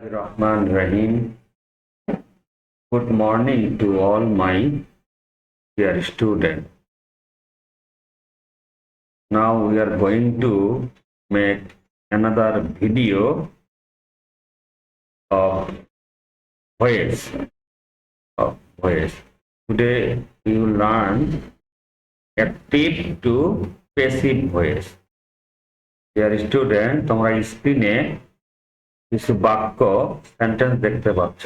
Rahman Rahim. Good morning to all my dear students. Now we are going to make another video of voice. Of voice. Today we will learn active to passive voice. Dear student, তোমরা স্ক্রিনে কিছু বাক্য sentence দেখতে পাচ্ছ।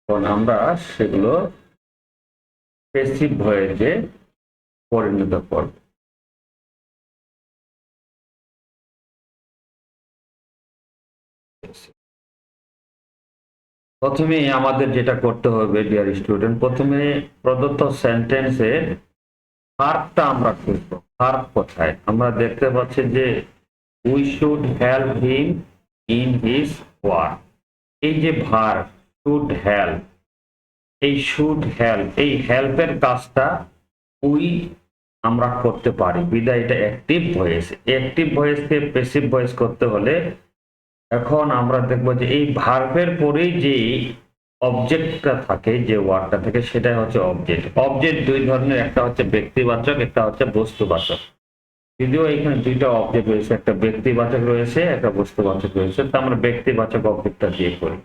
এখন আমরা সেগুলো passive ভয়েসে পরিণত করব। প্রথমে আমাদের যেটা করতে হবে ডিয়ার স্টুডেন্ট প্রথমে প্রদত্ত সেন্টেন্সের ভার্বটা আমরা খুঁজবো। ভার্ব কোথায়? আমরা দেখতে পাচ্ছি যে we should help him in his work এই যে ভার শুড হেল্প এই শুড হেল্প এই হেল্পের কাজটা উই আমরা করতে পারি। বিদায় এটা অ্যাক্টিভ ভয়েস অ্যাক্টিভ ভয়েসকে প্যাসিভ ভয়েস করতে হলে এখন আমরা দেখব যে এই ভার্বের পরেই যে অবজেক্টটা থাকে, যে ওয়ার্ডটা থাকে, সেটাই হচ্ছে অবজেক্ট অবজেক্ট দুই ধরনের, একটা হচ্ছে ব্যক্তিবাচক, একটা হচ্ছে বস্তুবাচক। যদিও এখানে দুইটা অবজেক্ট রয়েছে, একটা ব্যক্তিবাচক রয়েছে, একটা বস্তুবাচক রয়েছে, তো আমরা ব্যক্তিবাচক অবজেক্টটা দিয়ে করি।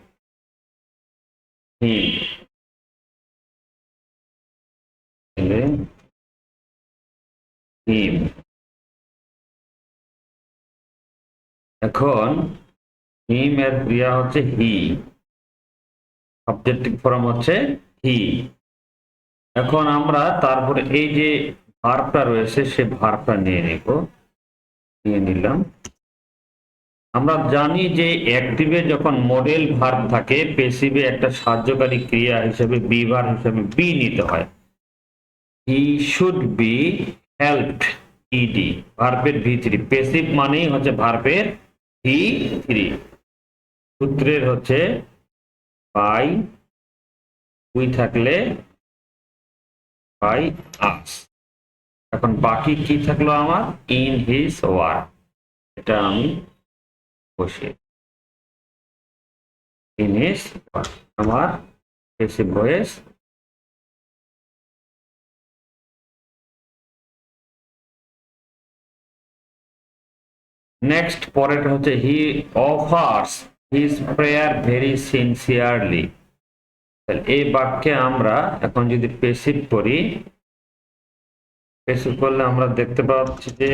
এখন হিম এর ক্রিয়া হচ্ছে হি অবজেক্টিভ ফর্ম হচ্ছে হি এখন আমরা তারপরে এই যে ভার্বটা রয়েছে, সে ভার্বটা নিয়ে নেব, নিয়ে নিলাম। আমরা জানি যে অ্যাক্টিভে যখন মডেল ভার্ব থাকে পেসিভে একটা সাহায্যকারী ক্রিয়া হিসেবে বি ভার্ব হিসেবে বি নিতে হয়। He should be helped ED ভার্বের ভি থ্রি পেসিভ মানেই হচ্ছে ভার্বের ভি থ্রি সূত্রের হচ্ছে বাই উই থাকলে বাই আস এখন বাকি কি থাকল আমার? ইন হিজ ওয়ার্ক এটা আমি বসে ইন হিজ আমার ভয়েস নেক্সট পরেরটা হচ্ছে he offers his prayer very sincerely এই বাক্যে আমরা এখন যদি পেসিভ করি পেসিভ করলে আমরা দেখতে পাচ্ছি যে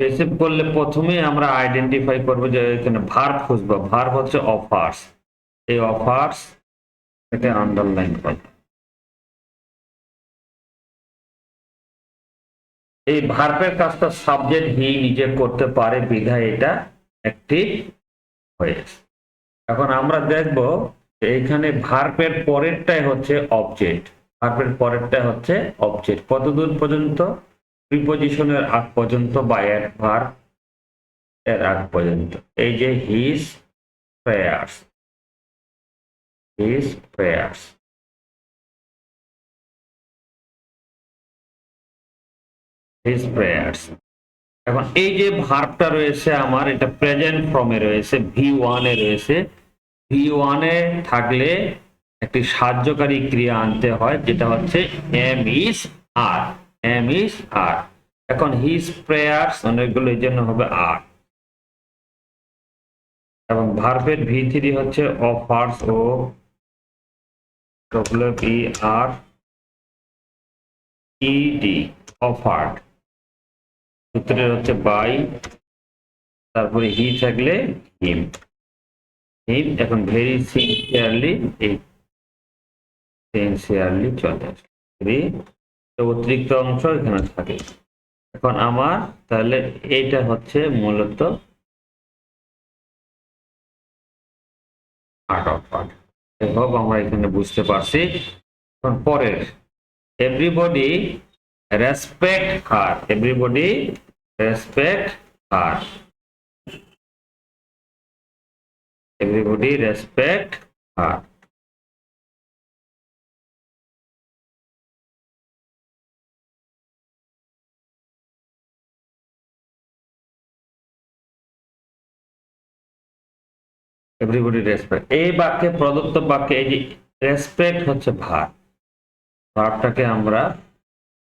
পেসিভ করলে প্রথমে আমরা আইডেন্টিফাই করব যে এখানে ভার্ব খুঁজবো। ভার্ব হচ্ছে অফার্স এই অফার্স এটা আন্ডারলাইন করব। এই ভার্বের কাজটা সাবজেক্ট হি নিজে করতে পারে, বিধায় এটা একটি হয়েছে। এখন আমরা দেখব এইখানে ভার্বের পরেরটাই হচ্ছে অবজেক্ট ভার্বের পরেরটাই হচ্ছে অবজেক্ট কতদূর পর্যন্ত? প্রিপোজিশনের আগ পর্যন্ত বা এর ভার এর আগ পর্যন্ত। এই যে his prayers his prayers his prayers এখন এই যে ভার্বটা রয়েছে আমার, এটা প্রেজেন্ট ফর্মে রয়েছে ভি ওয়ানে রয়েছে। ভি ওয়ানে থাকলে একটি সাহায্যকারী ক্রিয়া আনতে হয়, যেটা হচ্ছে এম ইস আর এম ইস আর এখন হিজ প্রেয়ার্স অনেকগুলো এই জন্য হবে আর এবং ভার্বের ভি থ্রি হচ্ছে offers O W P R ED offered সূত্রের হচ্ছে বাই তারপরে হি থাকলে হিম এখন ভেরি সিনসিয়ারলি এই সিনসিয়ারলি চলে আসবে অতিরিক্ত অংশ এখানে থাকে। এখন আমার, তাহলে এইটা হচ্ছে মূলত আর্ট অফ আর্ট হোক, আমরা এখানে বুঝতে পারছি। এখন পরের। Everybody respect her everybody respect her. everybody respect her. Everybody respect এই বাক্যে, প্রদত্ত বাক্যে এই যে রেসপেক্ট হচ্ছে ভার। ভারটাকে আমরা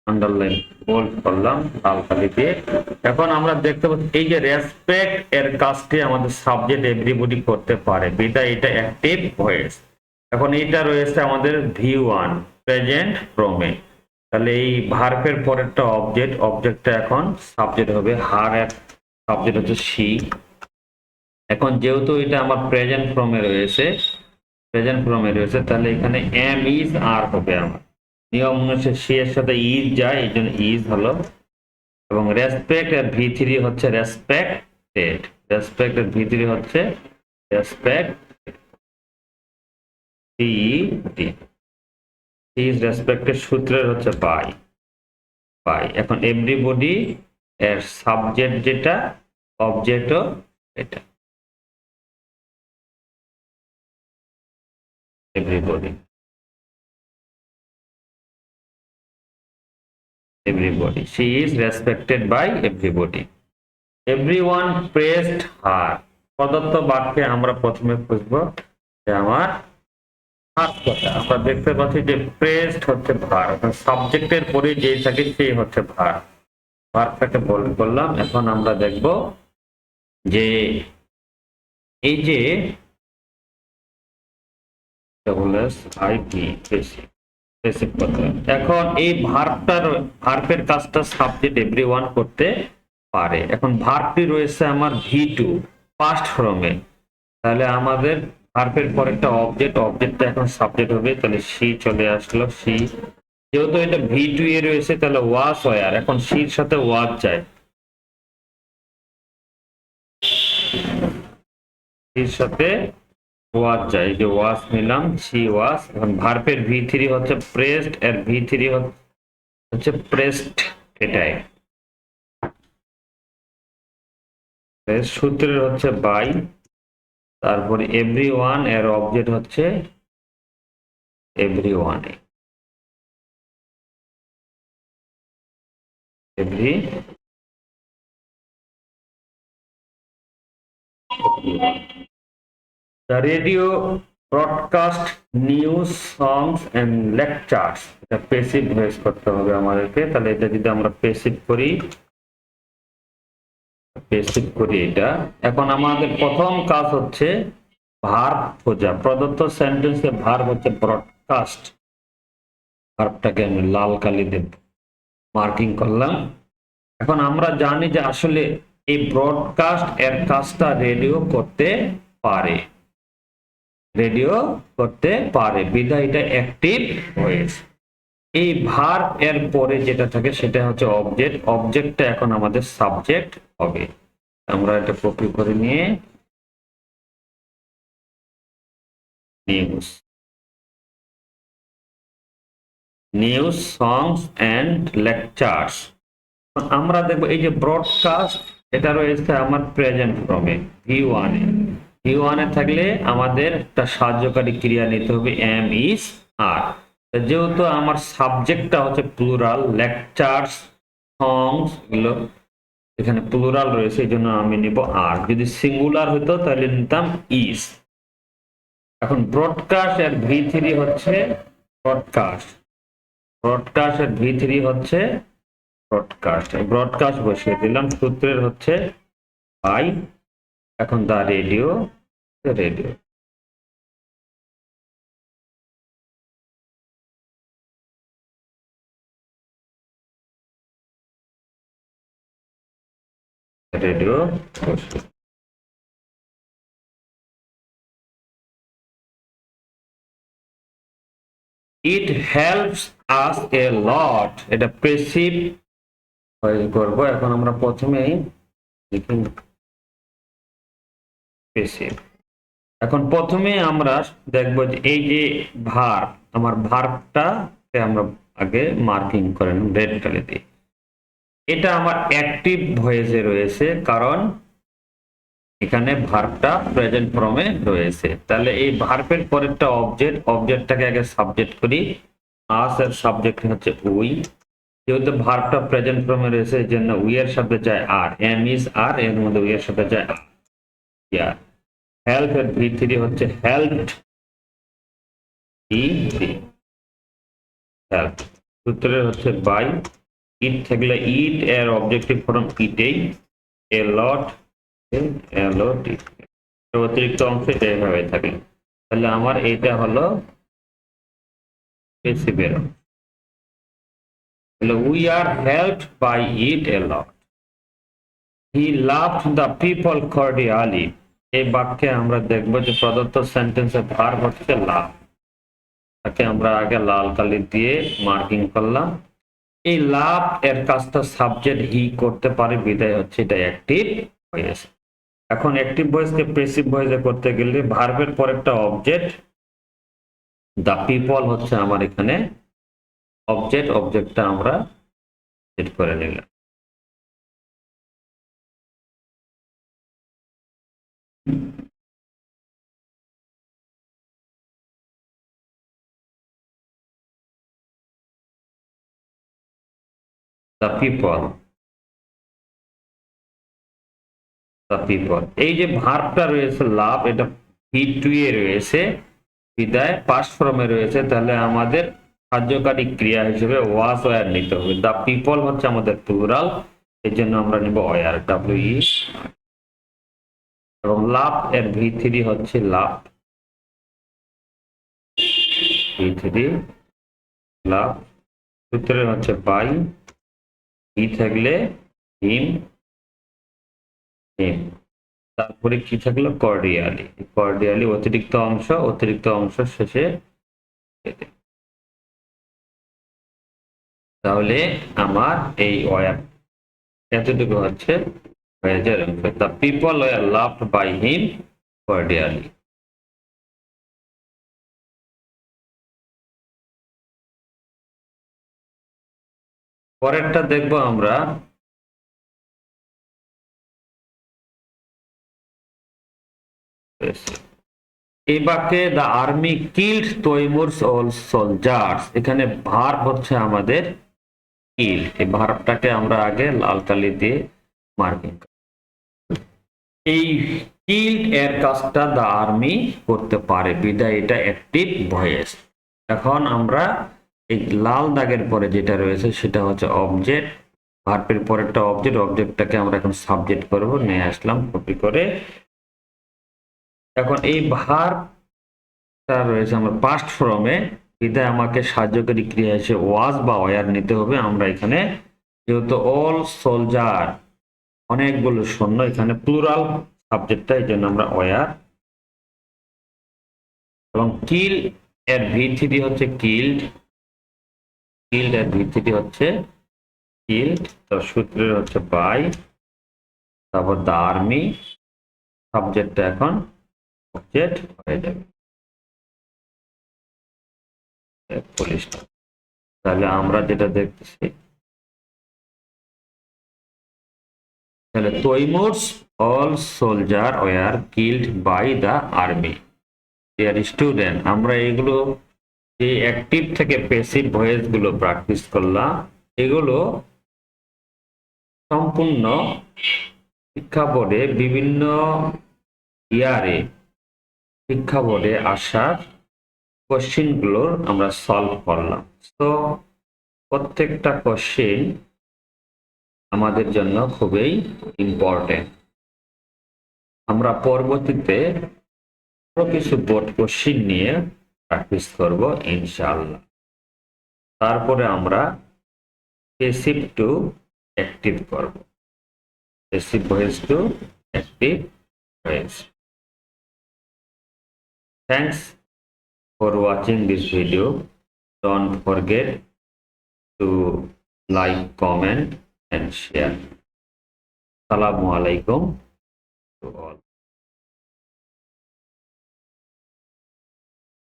আন্ডারলাইন বোল্ড করলাম লালকালি দিয়ে। এখন আমরা দেখতে পাচ্ছি, এই যে রেসপেক্ট এর কাজটি আমাদের সাবজেক্ট এভরিবডি করতে পারে। বিদায়, এটা অ্যাক্টিভ ভয়েস এখন এটা রয়েছে আমাদের ভি ওয়ান প্রেজেন্ট প্রমে তাহলে এই ভার্বের পরেরটা অবজেক্ট অবজেক্টটা এখন সাবজেক্ট হবে হার এর সাবজেক্ট হচ্ছে সি এখন যেহেতু এটা আমার প্রেজেন্ট ফর্মে রয়েছে প্রেজেন্ট ফর্মে রয়েছে, তাহলে এখানে এম ইজ আর হবে আমার। নিয়ম অনুসারে সি এর সাথে ইজ যায়, এই জন্য ইজ হলো। এবং রেসপেক্ট এর ভি থ্রি হচ্ছে রেসপেক্টেড রেসপেক্ট এর ভি থ্রি হচ্ছে respect C D is respected সূত্রের হচ্ছে বাই বাই এখন এভরিবডি এর সাবজেক্ট যেটা অবজেক্টও এটা। Everybody everybody. She is respected by everybody. Everyone praised her. প্রদত্ত বাক্যে আমরা প্রথমে খুঁজবো যে আমার আমরা দেখতে পাচ্ছি যে প্রেসড হচ্ছে ভার। সাবজেক্টের পরে যে থাকে সেই হচ্ছে ভার। ভারটাকে বললাম এখন আমরা দেখব যে এই যে ডাবল এস আই পি কথা। এখন এই কাজটা সাবজেক্ট এভরি ওয়ান করতে পারে। এখন রয়েছে আমার ভি টু ফর্মে তাহলে আমাদের পর একটা অবজেক্ট অবজেক্টটা এখন সাবজেক্ট হবে। তাহলে সি চলে আসলো সি যেহেতু এটা ভি টু এ রয়েছে, তাহলে ওয়াস হয়। আর এখন সির সাথে ওয়াজ যায়। সির সাথে ওয়াজ যায়, যে ওয়াজ নিলাম সি ওয়াজ, এখন ভার্বের ভি থ্রি হচ্ছে প্রেসড এর ভি থ্রি হচ্ছে প্রেসড এটাই। সূত্রের হচ্ছে বাই তারপরে এভরি ওয়ানের অবজেক্ট হচ্ছে এভরি ওয়ানে every The radio broadcast news, songs and lectures. এটা পেসিভ ভয়েস করতে হবে আমাদেরকে। তাহলে এটা যদি আমরা পেসিভ করি পেসিভ করি এটা। এখন আমাদের প্রথম কাজ হচ্ছে ভার্ব খোঁজা। প্রদত্ত সেন্টেন্সে ভার্ব হচ্ছে ব্রডকাস্ট ভার্বটাকে আমি লাল কালি দেব। মার্কিং করলাম। এখন আমরা জানি যে আসলে এই ব্রডকাস্ট এর কাজটা রেডিও করতে পারে। রেডিও করতে পারে। বিধায় এটা অ্যাক্টিভ ভয়েস এই ভার এর পরে যেটা থাকে সেটা হচ্ছে অবজেক্ট অবজেক্টটা এখন আমাদের সাবজেক্ট হবে। আমরা এটা কপি করে নিয়ে news news songs and lectures আমরা দেখব এই যে ব্রডকাস্ট এটা রয়েছে আমার প্রেজেন্ট ফর্মে ভি ওয়ানে ভি ওয়ানে থাকলে আমাদের একটা সাহায্যকারী ক্রিয়া নিতে হবে এম ইস আর যেহেতু আমার সাবজেক্টটা হচ্ছে প্লুরাল লেকচার্স সংস এগুলো এখানে প্লুরাল রয়েছে, এই জন্য আমি নিব আর যদি সিঙ্গুলার হতো, তাহলে নিতাম ইস এখন ব্রডকাস্ট এর ভি থ্রি হচ্ছে ব্রডকাস্ট ব্রডকাস্ট এর ভি থ্রি হচ্ছে ব্রডকাস্ট ব্রডকাস্ট বসিয়ে দিলাম, সূত্রের হচ্ছে আই এখন the radio radio. Radio. It helps us a lot এটা প্রেসিভ করব এখন আমরা প্রথমেই লিখি এখন প্রথমে আমরা দেখব যে এই যে ভার আমার ভার্বটা আমরা আগে মার্কিং করেন রেড কালি দিয়ে। এটা আমার অ্যাক্টিভ ভয়েসে রয়েছে, কারণ এখানে ভার্বটা প্রেজেন্ট ফর্মে রয়েছে। তাহলে এই ভার্বের পরেরটা অবজেক্ট অবজেক্টটাকে আগে সাবজেক্ট করি। আস এর সাবজেক্ট হচ্ছে উই যেহেতু ভার্বটা প্রেজেন্ট ফর্মে রয়েছে, এই জন্য উই এর সাথে যায় আর এম ইজ আর এর মধ্যে উই এর সাথে যায় আর হেল্প এর ভি থ্রি হচ্ছে হেল্প ই থ্রি হেল্প সূত্রের হচ্ছে বাই ইট থাকলে ইট এর অবজেক্টিভ ফর্ম ইটেই এ লট এ লট অতিরিক্ত অংশ এটা এভাবে থাকে। তাহলে আমার এইটা হলো পেসিভের তাহলে we are helped by it a lot he love the people cordially এই বাক্যে আমরা দেখব যে প্রদত্ত সেন্টেন্সে ভার হচ্ছে লাভ তাকে আমরা আগে লাল কালি দিয়ে মার্কিং করলাম। এই লাভ এর কাজটা সাবজেক্ট হি করতে পারে বিদায় হচ্ছে এটা অ্যাক্টিভ ভয়েস এখন অ্যাক্টিভ ভয়েসকে প্রেসিভ ভয়েসে করতে গেলে ভার্বের পর একটা অবজেক্ট দ্য পিপল হচ্ছে আমার এখানে অবজেক্ট অবজেক্টটা আমরা সেট করে নিলাম। দ্য পিপল দ্য পিপল এই যে ভার্বটা রয়েছে, লাভ, এটা ভি টু এ রয়েছে, বিদায় পাস ফর্মে রয়েছে, তাহলে আমাদের কার্যকারী ক্রিয়া হিসেবে ওয়াস ওয়ার নিতে হবে। দ্য পিপল হচ্ছে আমাদের প্লুরাল এই জন্য আমরা নিব ওয়ার ডাব্লিউ ই এবং লাভ, এর ভি থ্রি হচ্ছে লাভ। ভি থ্রি লাভ। সূত্রের হচ্ছে বাই। ই থাকলে হিম হিম। তারপরে কি থাকল? কর্ডিয়ালি। কর্ডিয়ালি অতিরিক্ত অংশ অতিরিক্ত অংশ শেষে তাহলে আমার এই ওয়ার এতটুকু হচ্ছে the people were loved by him cordially পরেরটা দেখব আমরা। এই বাক্যে the army killed Timur's all soldiers এখানে ভার হচ্ছে আমাদের কিল এই ভারটাকে আমরা আগে লাল কালি দিয়ে মার্কিং এই কিল্ড এর কাজটা দ্য আর্মি করতে পারে। বিদায়, এটা অ্যাক্টিভ ভয়েস এখন আমরা এই লাল দাগের পরে যেটা রয়েছে সেটা হচ্ছে অবজেক্ট ভার্বের পরেরটা অবজেক্ট অবজেক্টটাকে আমরা এখন সাবজেক্ট করব। নিয়ে আসলাম কপি করে। এখন এই ভারটা রয়েছে আমার পাস্ট ফর্মে বিদায় আমাকে সাহায্যকারী ক্রিয়া হিসেবে ওয়াজ বা ওয়ার নিতে হবে। আমরা এখানে যেহেতু অল সোলজার অনেকগুলো শূন্য এখানে প্লুরাল সাবজেক্টটা এই জন্য আমরা ওয়ার এবং কিল এর ভি থ্রি হচ্ছে কিল্ড কিল্ড এর ভি থ্রি হচ্ছে কিল্ড তো সূত্রের হচ্ছে বাই তারপর দ্য আর্মি সাবজেক্টটা এখন অবজেক্ট হয়ে যাবে। তাহলে আমরা যেটা দেখতেছি, তাহলে Timur's all soldier were killed by the army dear student আমরা এগুলো এই অ্যাক্টিভ থেকে প্যাসিভ ভয়েসগুলো প্র্যাকটিস করলাম এগুলো সম্পূর্ণ শিক্ষা বোর্ডে বিভিন্ন ইয়ারে শিক্ষা বোর্ডে আসার কোশ্চিনগুলোর আমরা সলভ করলাম। তো প্রত্যেকটা কোশ্চিন আমাদের জন্য খুবই ইম্পর্টেন্ট আমরা পরবর্তীতে আরও কিছু বোর্ড কোশ্চিন নিয়ে প্র্যাকটিস করব ইনশাআল্লাহ তারপরে আমরা পেসিভ টু অ্যাক্টিভ করব passive voice to active voice Thanks for watching this video. Don't forget to like, comment and share. Assalamu alaikum to all.